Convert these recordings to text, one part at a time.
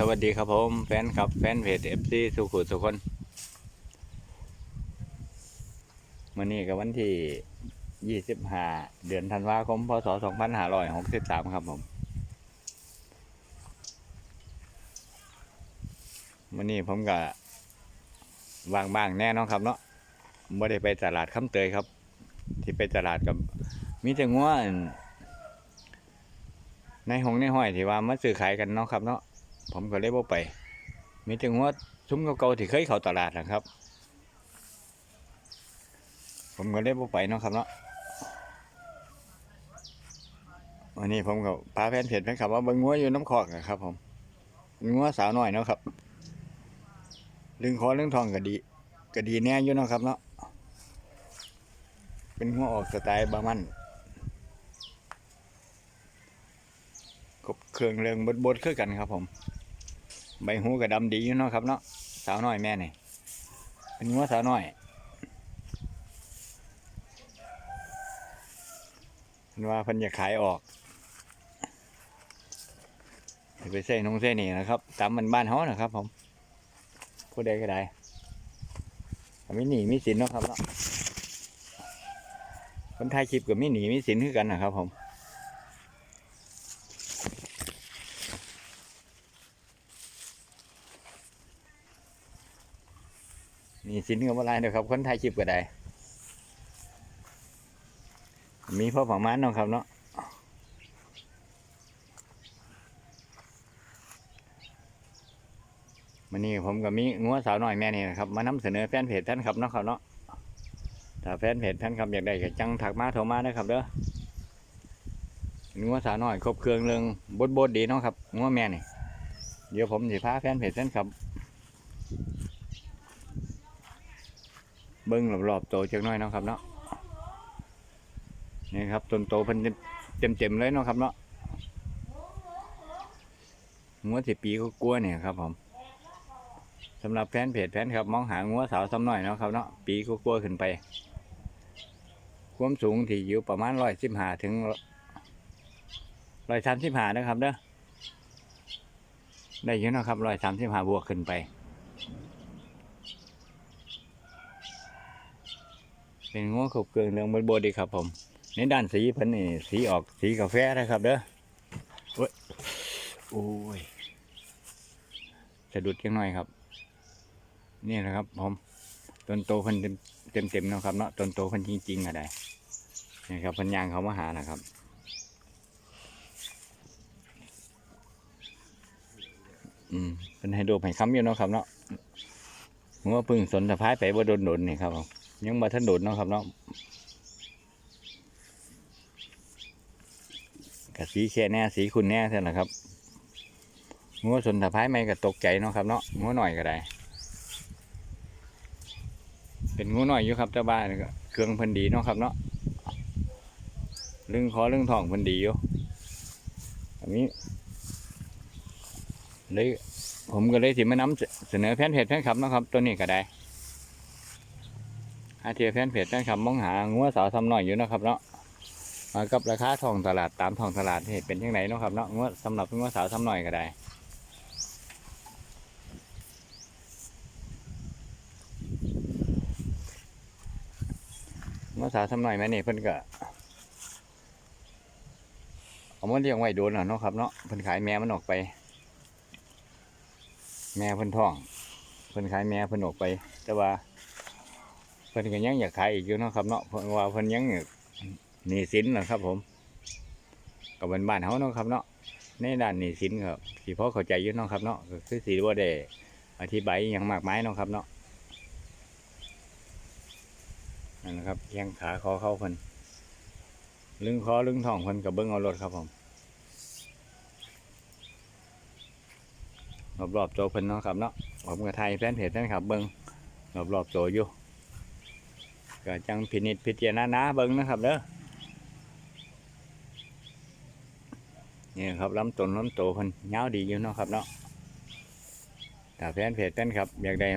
สวัสดีครับผมแฟนครับแฟนเพจเอฟซีสุขุสุคนวันนี้กับวันที่ยี่สิบห้าเดือนธันวาคมพศสองพันห้าร้อยหกสิบสามครับผมวันนี้ผมก็วางบ้างแน่นอนครับเนาะไม่ได้ไปตลาดคำเตยครับ ที่ไปตลาดกับมีแต่งัวนในหงในห้อยที่ว่ามาซื้อขายกันเนาะครับเนาะ ผมก็เลยบ่ไป มีแต่งัวซุ้มเก่าๆที่เคยเข้าตลาดนะครับ ผมก็เลยบ่ไปเนาะครับเนาะวันนี้ผมก็พาแฟนเพจแฟนคลับว่าเบิ่งงัวอยู่น้ำคอกนะครับ ผมเป็นงัวสาวน้อยเนาะครับลึงคอลึงทองก็ดีก็ดีแน่อยู่เนาะครับเนาะเป็นงัวออกสไตล์บามันครบเครื่องเรื่องบดๆคือกันครับผม ใบหูก็ดำดีอยู่เนาะครับเนาะสาวน้อยแม่นี่เป็นงัวสาวน้อยเพิ่นว่าพิ่นจะขายออกไปเส้นงเส้นนี่นะครับตามมันบ้านเขานะครับ ผมผู้ใดก็ได้มีหนีมีสินเนาะครับเนาะคนไทยคลิปกับมีหนีมีสินคือกันนะครับ ผม นี่สินกับอะไรเด้อครับ คนไทยคลิปก็ได้ มีพ่อประมาณเนาะครับเนาะมันนี่ผมกับมีงัวสาวน้อยแม่นี่นะครับ มานำเสนอแฟนเพจท่านครับเนาะครับเนาะถ้าแฟนเพจท่านครับอยากได้ก็จังถักมาโทรมานะครับเด้องัวสาวน้อยครบเครื่องเรื่องบดบดดีเนาะครับงัวแม่นี่เดี๋ยวผมสิพาแฟนเพจท่านครับ เบิ้งรอบๆโตจักหน้อยเนาะครับเนาะนี่ครับต้นโตเพิ่นเต็มเต็มๆเลยเนาะครับเนาะงัวสิปีก็กลัวเนี่ยครับผมสำหรับแฟนเพจแฟนครับ มองหางัวสาวซ้ำหน่อยเนาะครับเนาะปีก็กลัวขึ้นไป ความสูงที่อยู่ประมาณร้อยสิบห้าถึงร้อยสามสิบห้านะครับเด้อได้เยอะนะครับร้อยสามสิบห้าบวกขึ้นไป เป็นง้วขบเกลืองเรื่องบนบดีครับ ผมในด้านสีพันนี่สีออกสีกาแฟนะครับเด้อโอ้ยโอ้ยสะดุดจังหน่อยครับ นี่นะครับ ผมต้นโตพันเต็มเต็มๆนะครับเนาะต้นโตพันจริงๆอะไรนี่ครับพันยางเขามาหานะครับอืมเป็นให้ดูให้ค้ำอยู่เนาะครับเนาะผมว่าพึ่งสนสะพายไปว่าโดนโดนนี่ครับผม ยังมาทันโดดเนาะครับเนาะกะสีแค่แน่สีคุณแน่เท่านั้นครับงัวสนสะพายไม่ก็ตกใจเนาะครับเนาะงัวหน่อยก็ได้ เป็นงัวหน่อยอยู่ครับแต่บ้านเครื่องพิ่นดีเนาะครับเนาะลึงคอลึงท้องพิ่นดีอยู่อันนี้เลยผมก็เลยสิมานำเสนอแผนเพจแฟนคับเนาะครับ ตัวนี้ก็ได้ อาเทียแฟนเพจนะครับมองหางัวสาวทำหน่อยอยู่นะครับเนาะมากับราคาทองตลาดตามทองตลาดเหตุเป็นยังไงเนาะครับเนาะงัวสำหรับงัวสาวทำหน่อยก็ได้งัวสาวทำหน่อยแม่นี่เพิ่นก็เอามาเลี้ยงไว้โดนเนาะครับเนาะเพิ่นขายแม่มันออกไป แม่เพิ่นท้อง เพิ่นขายแม่เพิ่นออกไป แต่ว่า พิ่นก็ยังอยากขายอีกอยู่เนาะครับเนาะเพราะว่าเพิ่นยังหนี้สินนะครับ ผมกับบ้านบ้านเฮาเนาะครับเนาะในด้านหนี้สินก็สิพอเข้าใจอยู่เนาะครับเนาะก็คือสิบ่าได้อธิบายอหยังมากมายเนาะครับเนาะนั่นนะครับแข้งขาคอเข้าเพิ่นลึงคอลึงท้องเพิ่นก็เบิ่งเอารถครับผมรอบๆตัวเพิ่นเนาะครับเนาะผมก็ถ่ายแฟนเพจนั่นครับเบิ่งรอบๆตัวอยู่ ก็จังพินิจพิจารณาเบิ่งนะครับเด้อนี่ครับลำต้นลำโตเพิ่นยาดีอยู่เนาะครับเนาะถ้าแฟนเพจแฟนครับอยากได้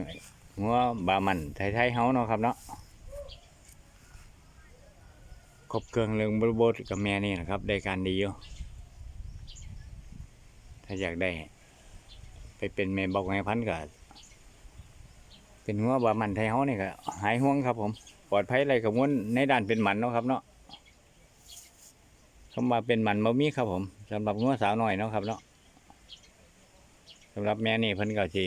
งัวบามันไทยๆเฮาเนาะครับเนาะครบเครื่องเรื่องบบบกับแม่นี่นะครับ ได้การดีอยู่ถ้าอยากได้ ไปเป็นแม่บอกแม่พันก็เป็นงัวบามันไทยเฮานี่ก็หายห่วงครับผม ปลอดภัยอะไรกับงวนในด้านเป็นหมันเนาะครับเนาะคำว่าเป็นหมันบ่มีครับผมสำหรับงัวสาวน้อยเนาะครับเนาะสำหรับแม่นี่เพิ่นก็สิ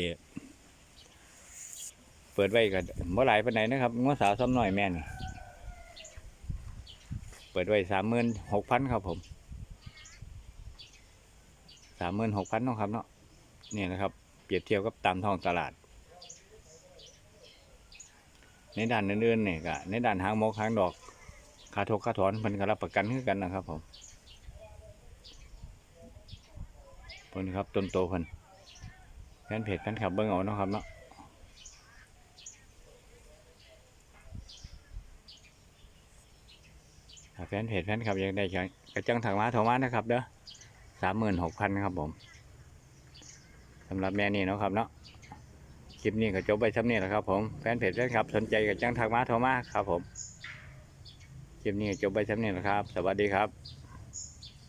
เปิดไว้ก็บ่หลายปานใดนะครับงัวสาวซ้ำน้อยแม่นี่เปิดไว้36,000ครับผมสามหมื่นหกพันเนาะครับเนาะนี่นะครับ เปรียบเทียบกับตามท้องตลาด ในด้านอื่นๆเนี่ยก็ในด้านหางมกหางดอกคาทกคาถอนเพิ่นก็รับประกันคือกันนะครับผมเพิ่นครับต้นโตเพิ่นแฟนเพจแฟนคลับเบิ่งเอาเนาะครับเนาะแฟนเพจแฟนคลับอยากได้ก็จังถังมาโทรมานะครับเด้อสามหมื่นหกพันครับผมสำหรับแม่นี่เนาะครับเนาะ คลิปนี้ก็จบไปซ้ำนี่แหละครับผมแฟนเพจแฟนคลับ สนใจกับจังทักมาโทรมาครับผมคลิปนี้จบไปซ้ำนี่แหละครับ สวัสดีครับ